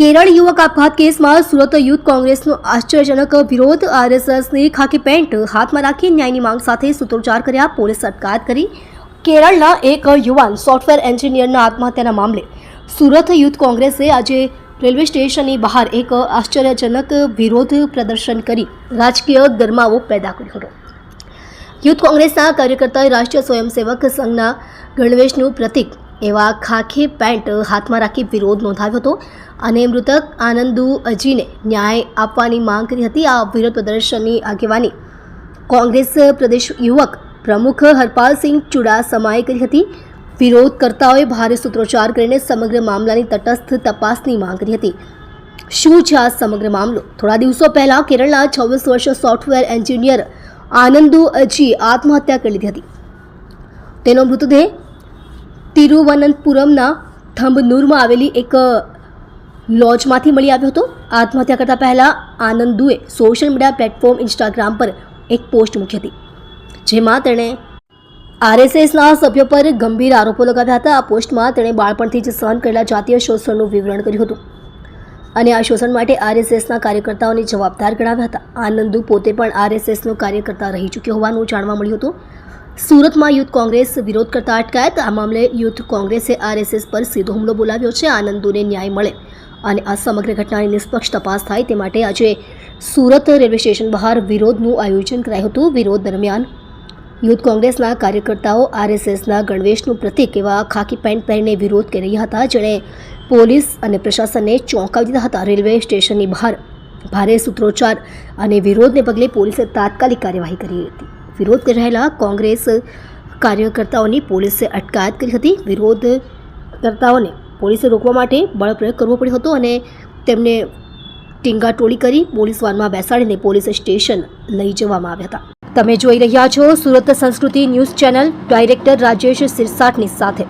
કેરળ યુવક આપઘાત કેસમાં સુરત યુથ કોંગ્રેસનો આશ્ચર્યજનક વિરોધ. આરએસએસની ખાકી પેન્ટ હાથમાં રાખી ન્યાયની માંગ સાથે સૂત્રોચ્ચાર કર્યા. પોલીસ અટકાયત કરી. કેરળના એક યુવાન સોફ્ટવેર એન્જિનિયરના આત્મહત્યાના મામલે સુરત યુથ કોંગ્રેસે આજે રેલવે સ્ટેશનની બહાર એક આશ્ચર્યજનક વિરોધ પ્રદર્શન કરી. રાજકીય ગરમાવો પેદા કર્યો હતો. યુથ કોંગ્રેસના કાર્યકર્તાએ રાષ્ટ્રીય સ્વયંસેવક સંઘના ગણવેશનું પ્રતીક એવા ખાખી પેન્ટ હાથમાં રાખી વિરોધ નોંધાવ્યો હતો અને મૃતક આનંદુ અજીને ન્યાય આપવાની માંગ કરી હતી આ વિરોધ પ્રદર્શનની આગેવાની. કોંગ્રેસ પ્રદેશ યુવક પ્રમુખ હરપાલસિંહ ચુડાસમાએ કરી હતી. વિરોધકર્તાઓએ ભારે સૂત્રોચ્ચાર કરીને સમગ્ર મામલાની તટસ્થ તપાસની માંગ કરી હતી. શું છે આ સમગ્ર મામલો? થોડા દિવસો પહેલાં કેરળના છવ્વીસ વર્ષ સોફ્ટવેર એન્જિનિયર આનંદુ અજી આત્મહત્યા કરી લીધી હતી. તેનો મૃતદેહ તિરુવનંતપુરમના થંબનુરમાં આવેલી એક લોજમાંથી મળી આવ્યો હતો. આત્મહત્યા કરતાં પહેલાં આનંદુએ સોશિયલ મીડિયા પ્લેટફોર્મ ઇન્સ્ટાગ્રામ પર એક પોસ્ટ મૂકી હતી, જેમાં તેણે આરએસએસના સભ્યો પર ગંભીર આરોપો લગાવ્યા હતા. આ પોસ્ટમાં તેણે બાળપણથી જ સહન કરેલા જાતીય શોષણનું વિવરણ કર્યું હતું અને આ શોષણ માટે આરએસએસના કાર્યકર્તાઓને જવાબદાર ગણાવ્યા હતા. આનંદુ પોતે પણ આરએસએસનો કાર્યકર્તા રહી ચૂક્યો હોવાનું જાણવા મળ્યું હતું. સુરતમાં યુથ કોંગ્રેસ વિરોધ કરતા અટકાયત. આ મામલે યુથ કોંગ્રેસે આરએસએસ પર સીધો હુમલો બોલાવ્યો છે. આનંદોને ન્યાય મળે અને આ સમગ્ર ઘટનાની નિષ્પક્ષ તપાસ થાય તે માટે આજે સુરત રેલવે સ્ટેશન બહાર વિરોધનું આયોજન કરાયું હતું. વિરોધ દરમિયાન યુથ કોંગ્રેસના કાર્યકર્તાઓ, આરએસએસના ગણવેશનું પ્રતીક એવા ખાકી પેન્ટ પહેરીને વિરોધ કરી રહ્યા હતા. જેણે પોલીસ અને પ્રશાસનને ચોંકાવી દીધા હતા. રેલવે સ્ટેશનની બહાર ભારે સૂત્રોચ્ચાર અને વિરોધને પગલે પોલીસે તાત્કાલિક કાર્યવાહી કરી હતી. વિરોધ કરી રહેલા કોંગ્રેસ કાર્યકર્તાઓની પોલીસે અટકાયત કરી હતી. વિરોધ કરતાઓને પોલીસે રોકવા માટે બળપ્રયોગ કરવો પડ્યો હતો અને તેમને ટીંગાટોળી કરી પોલીસ વાનમાં બેસાડીને પોલીસ સ્ટેશન લઈ જવામાં આવ્યા હતા. તમે જોઈ રહ્યા છો Surat Sanskriti news channel. Director Rajesh સિરસાટની સાથે.